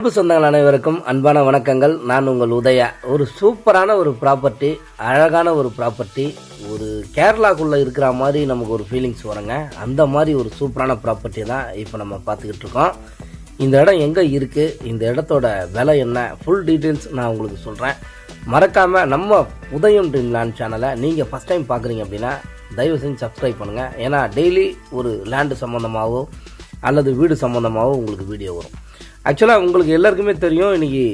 அன்பு சொந்தங்கள் அனைவருக்கும் அன்பான வணக்கங்கள். நான் உங்கள் உதயா. ஒரு சூப்பரான ஒரு ப்ராப்பர்ட்டி அழகான ஒரு ப்ராப்பர்ட்டி ஒரு கேரளாக்குள்ளே இருக்கிற மாதிரி நமக்கு ஒரு ஃபீலிங்ஸ் வருங்க. அந்த மாதிரி ஒரு சூப்பரான ப்ராப்பர்ட்டி தான் இப்போ நம்ம பார்த்துக்கிட்டு இருக்கோம். இந்த இடம் எங்கே இருக்குது இந்த இடத்தோட விலை என்ன? ஃபுல் டீட்டெயில்ஸ் நான் உங்களுக்கு சொல்கிறேன் மறக்காமல் நம்ம உதயம் ட்ரீம் லேண்ட் சேனலை நீங்கள் ஃபஸ்ட் டைம் பார்க்குறீங்க அப்படின்னா தயவு செஞ்சு சப்ஸ்கிரைப் பண்ணுங்கள் ஏன்னா டெய்லி ஒரு லேண்டு சம்மந்தமாகவோ அல்லது வீடு சம்மந்தமாகவோ உங்களுக்கு வீடியோ வரும். ஆக்சுவலாக உங்களுக்கு எல்லாருக்குமே தெரியும் இன்றைக்கி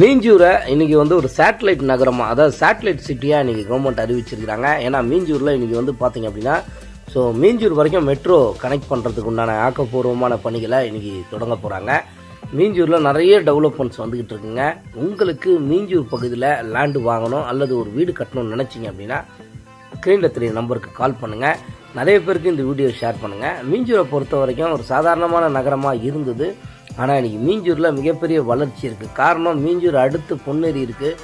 மீஞ்சூரை இன்றைக்கி வந்து ஒரு சேட்டலைட் நகரமாக அதாவது சேட்டலைட் சிட்டியாக இன்னைக்கு கவர்மெண்ட் அறிவிச்சிருக்கிறாங்க. ஏன்னா மீஞ்சூரில் இன்றைக்கி வந்து பார்த்தீங்க அப்படின்னா ஸோ மீஞ்சூர் வரைக்கும் மெட்ரோ கனெக்ட் பண்ணுறதுக்கு உண்டான ஆக்கப்பூர்வமான பணிகளை இன்றைக்கி தொடங்க போகிறாங்க மீஞ்சூரில் நிறைய டெவலப்மெண்ட்ஸ் வந்துக்கிட்டு இருக்குங்க. உங்களுக்கு மீஞ்சூர் பகுதியில் லேண்டு வாங்கணும் அல்லது ஒரு வீடு கட்டணும்னு நினச்சிங்க அப்படின்னா ஸ்க்ரீனில் தெரிய நம்பருக்கு கால் பண்ணுங்கள் நிறைய பேருக்கு இந்த வீடியோ ஷேர் பண்ணுங்கள் மீஞ்சூரை பொறுத்த வரைக்கும் ஒரு சாதாரணமான நகரமாக இருந்தது. ஆனால் இன்றைக்கி மீஞ்சூரில் மிகப்பெரிய வளர்ச்சி இருக்குது காரணம் மீஞ்சூர் அடுத்து பொன்னேரி இருக்குது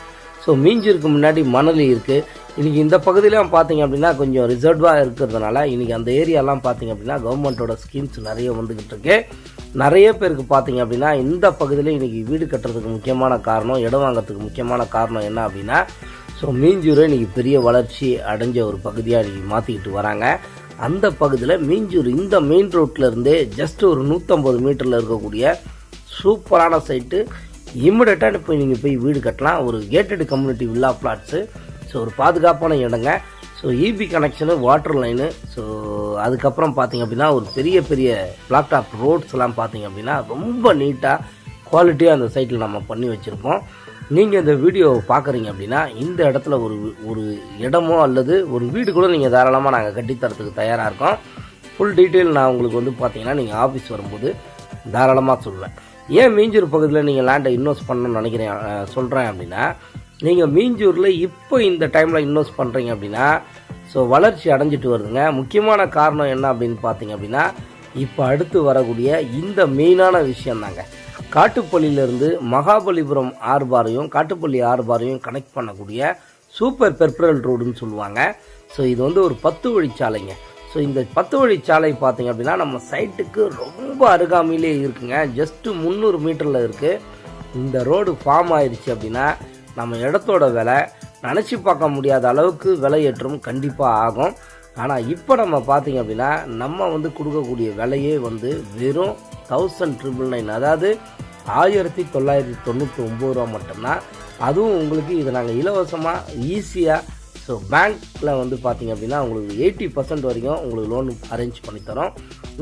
ஸோ மீஞ்சூருக்கு முன்னாடி மணலி இருக்குது இன்றைக்கி இந்த பகுதியிலாம் பார்த்தீங்க அப்படின்னா கொஞ்சம் ரிசர்வாக இருக்கிறதுனால இன்றைக்கி அந்த ஏரியாலாம் பார்த்தீங்க அப்படின்னா கவர்மெண்ட்டோட ஸ்கீம்ஸ் நிறைய வந்துக்கிட்டு இருக்கு. நிறைய பேருக்கு பார்த்தீங்க அப்படின்னா இந்த பகுதியில் இன்றைக்கி வீடு கட்டுறதுக்கு முக்கியமான காரணம் இடம் வாங்குறதுக்கு முக்கியமான காரணம் என்ன அப்படின்னா ஸோ மீஞ்சூரை இன்றைக்கி பெரிய வளர்ச்சி அடைஞ்ச ஒரு பகுதியாக இன்றைக்கி மாற்றிக்கிட்டு வராங்க. அந்த பகுதியில் மீஞ்சூர் இந்த மெயின் ரோட்லேருந்தே ஜஸ்ட் ஒரு நூற்றம்பது மீட்டரில் இருக்கக்கூடிய சூப்பரான சைட்டு இம்மிடியட்டாக இப்போ நீங்கள் போய் வீடு கட்டலாம். ஒரு gated community villa flats so ஒரு பாதுகாப்பான இடங்க. So EB connection water line so அதுக்கப்புறம் பார்த்தீங்க அப்படின்னா ஒரு பெரிய பெரிய பிளாக் டாப் ரோட்ஸ்லாம் பார்த்தீங்க அப்படின்னா ரொம்ப நீட்டாக குவாலிட்டியாக அந்த சைட்டில் நம்ம பண்ணி வச்சுருப்போம். நீங்கள் இந்த வீடியோவை பார்க்குறீங்க அப்படின்னா இந்த இடத்துல ஒரு ஒரு இடமோ அல்லது ஒரு வீடு கூட நீங்கள் தாராளமாக நாங்கள் கட்டித்தரத்துக்கு தயாராக இருக்கோம். ஃபுல் டீட்டெயில் நான் உங்களுக்கு வந்து பார்த்தீங்கன்னா நீங்கள் ஆஃபீஸ் வரும்போது தாராளமாக சொல்லுவேன் ஏன் மீஞ்சூர் பகுதியில் நீங்கள் லேண்டை இன்வெஸ்ட் பண்ணணும்னு நினைக்கிறேன் சொல்கிறேன் அப்படின்னா நீங்கள் மீஞ்சூரில் இப்போ இந்த டைமில் இன்வெஸ்ட் பண்ணுறீங்க அப்படின்னா ஸோ வளர்ச்சி அடைஞ்சிட்டு வருதுங்க. முக்கியமான காரணம் என்ன அப்படின்னு பார்த்தீங்க அப்படின்னா இப்போ அடுத்து வரக்கூடிய இந்த மெயினான விஷயந்தாங்க காட்டுப்பள்ளியிலேருந்து மகாபலிபுரம் ஆறுபாரையும் காட்டுப்பள்ளி ஆறுபாரையும் கனெக்ட் பண்ணக்கூடிய சூப்பர் பெர்பரல் ரோடுன்னு சொல்லுவாங்க. ஸோ இது வந்து ஒரு பத்து வழிச்சாலைங்க. ஸோ இந்த பத்து வழிச்சாலை பார்த்தீங்க அப்படின்னா நம்ம சைட்டுக்கு ரொம்ப அருகாமையிலே இருக்குங்க. ஜஸ்ட்டு முந்நூறு மீட்டரில் இருக்குது இந்த ரோடு ஃபார்ம் ஆயிடுச்சு அப்படின்னா நம்ம இடத்தோட விலை நினச்சி பார்க்க முடியாத அளவுக்கு விலையேற்றம் கண்டிப்பாக ஆகும். ஆனால் இப்போ நம்ம பார்த்தீங்க அப்படின்னா நம்ம வந்து கொடுக்கக்கூடிய விலையே வந்து வெறும் தௌசண்ட் ட்ரிபிள் நைன் அதாவது ஆயிரத்தி தொள்ளாயிரத்தி தொண்ணூற்றி ஒம்பது ரூபா மட்டும்தான். அதுவும் உங்களுக்கு இதை நாங்கள் இலவசமாக ஈஸியாக ஸோ பேங்க்கில் வந்து பார்த்தீங்க அப்படின்னா உங்களுக்கு எயிட்டி பர்சன்ட் வரைக்கும் உங்களுக்கு லோன் அரேஞ்ச் பண்ணித்தரோம்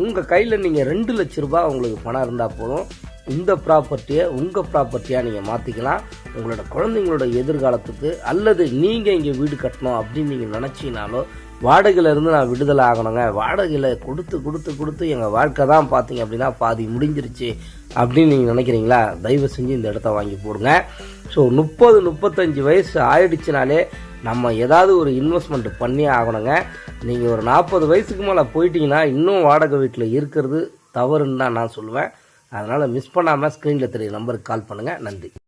உங்கள் கையில் நீங்கள் ரெண்டு லட்ச ரூபாய் உங்களுக்கு பணம் இருந்தால் போதும். இந்த ப்ராப்பர்ட்டியை உங்கள் ப்ராப்பர்ட்டியாக நீங்கள் மாற்றிக்கலாம் உங்களோட குழந்தைங்களோட எதிர்காலத்துக்கு அல்லது நீங்கள் இங்கே வீடு கட்டணும் அப்படின்னு நீங்கள் நினச்சினாலோ வாடகையிலேருந்து நான் விடுதலை ஆகணுங்க. வாடகையில் கொடுத்து கொடுத்து கொடுத்து எங்கள் வாழ்க்கை தான் பார்த்தீங்க அப்படின்னா பாதி முடிஞ்சிருச்சு அப்படின்னு நீங்கள் நினைக்கிறீங்களா? தயவு செஞ்சு இந்த இடத்த வாங்கி போடுங்க. ஸோ முப்பது முப்பத்தஞ்சு வயசு ஆயிடுச்சுனாலே நம்ம ஏதாவது ஒரு இன்வெஸ்ட்மெண்ட் பண்ணி ஆகணுங்க. நீங்கள் ஒரு நாற்பது வயசுக்கு மேலே போயிட்டீங்கன்னா இன்னும் வாடகை வீட்டில் இருக்கிறது தவறுன்னு தான் நான் சொல்லுவேன். அதனால் மிஸ் பண்ணாமல் ஸ்க்ரீனில் தெரிய நம்பருக்கு கால் பண்ணுங்கள் நன்றி.